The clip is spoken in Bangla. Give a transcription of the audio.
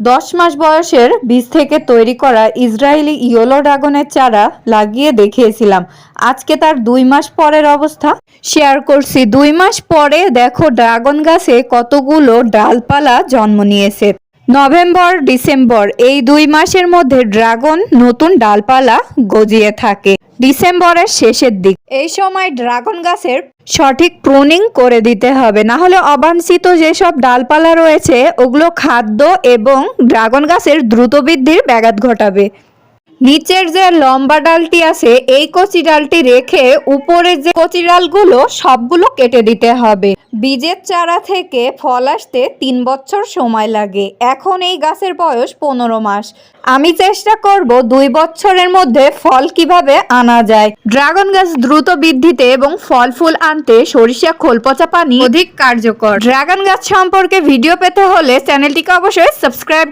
দশ মাস বয়সের বীজ থেকে তৈরি করা ইসরায়েলি ইয়োলো ড্রাগনের চারা লাগিয়ে দেখিয়েছিলাম। আজকে তার দুই মাস পরের অবস্থা। শেয়ার করছি, দুই মাস পরে দেখো ড্রাগন গাছে কতগুলো ডালপালা জন্ম নিয়েছে। নভেম্বর, ডিসেম্বর এই দুই মাসের মধ্যে ড্রাগন নতুন ডালপালা গজিয়ে থাকে। ডিসেম্বরের শেষের দিক। এই সময় ড্রাগন গাছের সঠিক প্রুনিং করে দিতে হবে। না হলে অবাঞ্ছিত যেসব ডালপালা রয়েছে, ওগুলো খাদ্য এবং ড্রাগন গাছের দ্রুত বৃদ্ধির ব্যাঘাত ঘটাবে। নিচের যে লম্বা ডালটি আছে, এই কচি ডালটি রেখে উপরের যে কচি ডালগুলো, সবগুলো কেটে দিতে হবে। বীজের চারা থেকে ফল আসতে তিন বছর সময় লাগে। এখন এই গাছের বয়স পনেরো মাস। আমি চেষ্টা করব দুই বছরের মধ্যে ফল কীভাবে আনা যায়। ড্রাগন গাছ দ্রুত বৃদ্ধিতে এবং ফল ফুল আনতে সরিষা, খোল, পচা পানি অধিক কার্যকর। ড্রাগন গাছ সম্পর্কে ভিডিও পেতে হলে চ্যানেলটিকে অবশ্যই সাবস্ক্রাইব